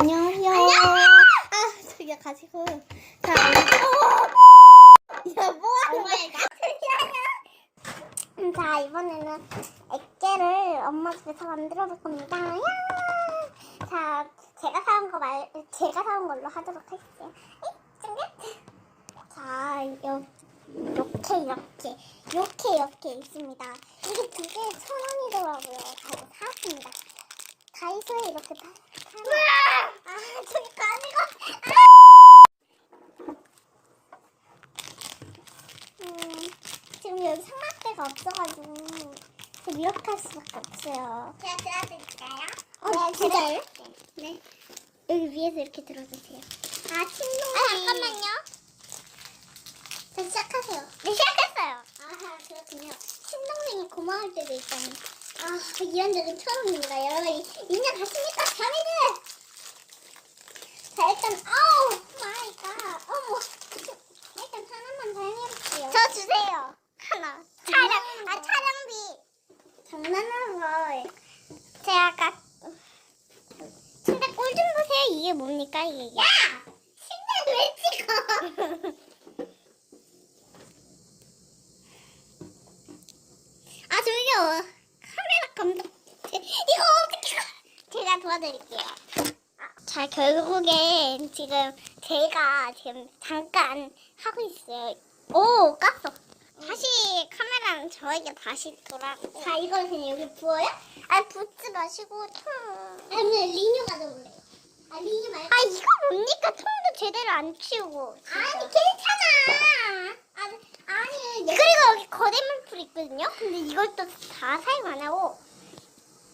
안녕하세요. 아, 저기 가지고. 자, 야, 뭐하는 거야? 음, 자, 이번에는 액계를 엄마 집에서 만들어 볼 겁니다. 야! 자, 제가 사온 거 말, 제가 사온 걸로 하도록 할게요. 자, 요, 이렇게, 이렇게, 이렇게, 이렇게 있습니다. 이게 두 개에 천 원이더라고요. 자, 이거 사왔습니다. 다이소에 이렇게 파, 지금 여기 삼각대가 없어가지고 지금 이렇게 할 수밖에 없어요. 제가 들어드릴까요? 어, 네, 진짜요? 네. 여기 위에서 이렇게 들어주세요. 아, 침동이. 아, 잠깐만요. 자, 시작하세요. 네, 시작했어요. 아, 그렇군요. 신동생이 고마울 때도 있다니. 아, 이런 적은 처음입니다. 여러분, 인정 가십니까? 자매들! 자, 일단, 아우, 마이 갓. 어머. 일단 하나만 사용해볼게요. 저 주세요. 하나. 촬영, 아, 촬영비. 장난하는 걸. 제가 아까, 침대 꼴좀 보세요. 이게 뭡니까, 이게. 야! 침대 왜 찍어? 아, 저기 감독. 이거 어떻게. 제가 도와드릴게요. 아, 자, 결국엔 지금 제가 지금 잠깐 하고 있어요. 오, 깠어. 다시 카메라는 저에게 다시 돌아. 자, 이걸 그냥 여기 부어요? 아, 붓지 마시고 통. 아니, 리뉴 가져올래요. 아, 리뉴 말고. 아, 이거 뭡니까? 통도 제대로 안 치우고. 아니, 괜찮아. 아니, 아니. 그리고 여기 거대물 풀 있거든요? 근데 이걸 또 다 사용 안 하고.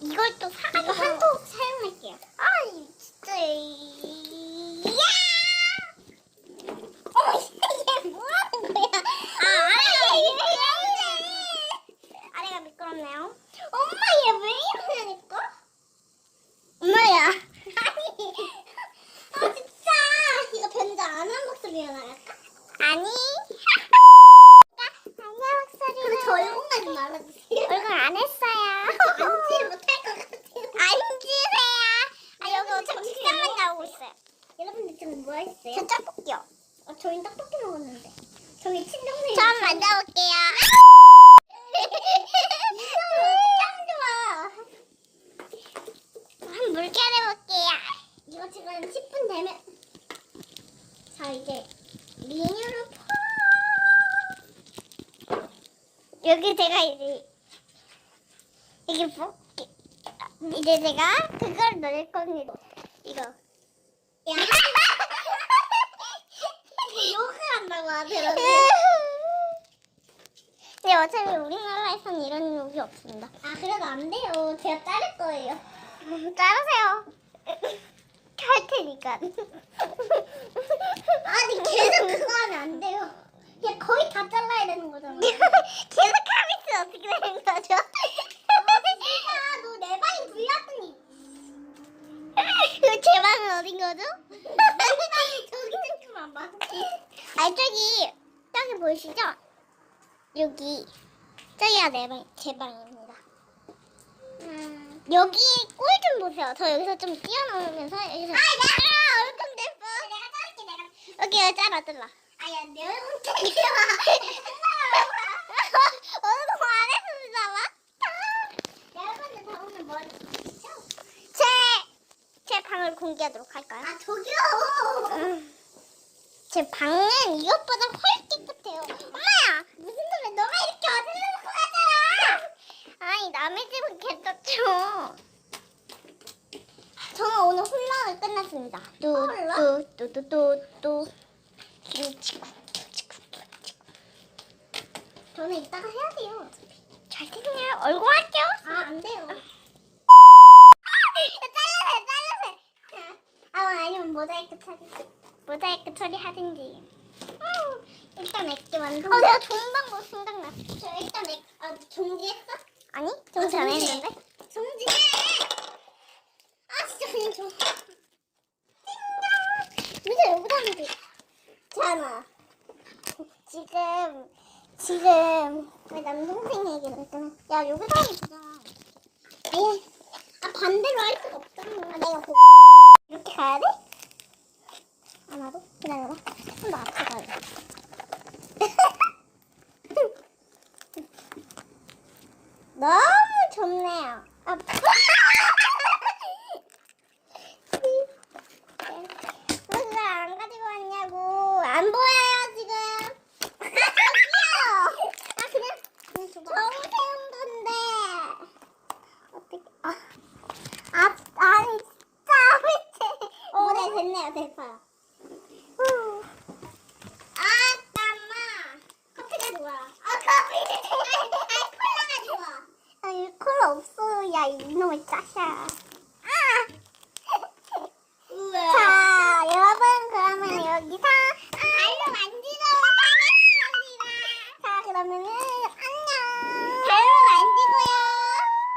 이걸 또 사가지고 한통 사용할게요. 아, 이 진짜. 이- 야! 어머, 얘 뭐하는 거야? 아, 아래가 미끄럽네. 아래가 미끄럽네요. 엄마, 얘 왜 이러냐니까? 엄마야. 아니, 아, 진짜. 이거 변조 안한 목소리로 나갈까? 아니. 아니야, 목소리는. 그럼 저 얼굴만 말아주세요. 얼굴 안 했어요. 앉지를 못할 것 같아요. 앉으세요. 아, 여기 어차피 식당만 나오고 있어요. 여러분들 지금 뭐 했어요? 저 떡볶이요. 아, 저희 떡볶이 먹었는데. 저희 친동생. 저 한번 만져볼게요. 짱 좋아. 한번 물결 해볼게요. 이거 지금 10분 되면. 자, 이제 리뉴를 퍼. 여기 제가 이제 이게 뭐 이제 제가 그걸 넣을 겁니다. 이거. 야. 한다고 하더라고요. 근데 어차피 우리나라에선 이런 욕이 없습니다. 아 그래도 안 돼요. 제가 자를 거예요. 자르세요. 할 테니까. 아니 계속 그거 하면 안 돼요. 얘 거의 다 잘라야 되는 거잖아. 계속 하면 어떻게 되는 거죠? 아, 너 내 방이 불났더니. 제 방은 어딘 거죠? 내 방이 저기 좀안 봐. 아 저기 저기 보이시죠? 여기 저기가 내 방, 제 방입니다. 음, 여기 꼴좀 보세요. 저 여기서 좀 뛰어넘으면서 여기서. 아, 내가 얼굴 대고. 내가 자를게 내가. 여기 여기 잘라 잘라. 아야 내 얼굴 때리지 마. 얼굴 안 했습니다. 맞다. 여러분들 다 오늘 뭐 제, 제 방을 공개하도록 할까요? 아 저기요. 제 방은 이것보다 훨씬 깨끗해요. 엄마야, 무슨 소리야? 너가 이렇게 어질러놓고 가잖아. 아니, 남의 집은 괜찮죠. 저는 오늘 홀라가 끝났습니다. 뚜뚜뚜뚜뚜뚜. 김치국. 저는 이따가 해야 돼요. 잘생겨요. 얼굴 할게요. 아, 안 돼요. 잘라세, 잘라세. 아, 아니면 모자이크 처리. 모자이크 처리하든지. 음, 일단 액기 완성. 어, 내가 좋은 방법 생각났어. 저 일단 액, 아, 종지했어? 아니, 어, 종지 안 했는데? 종지해! 아, 진짜 그냥 종. 띵동! 모자 여기다 하면 돼. 자나. 지금, 지금, 왜 남동생 얘기를 했잖아. 야, 여기다 하면 되잖아. 아예, 아, 반대로 할 수가 없잖아. 아, 내가 보... 이렇게 가야 돼? 기다려봐. 조금 더 앞으로 가요. 너무 좋네요. 아빠!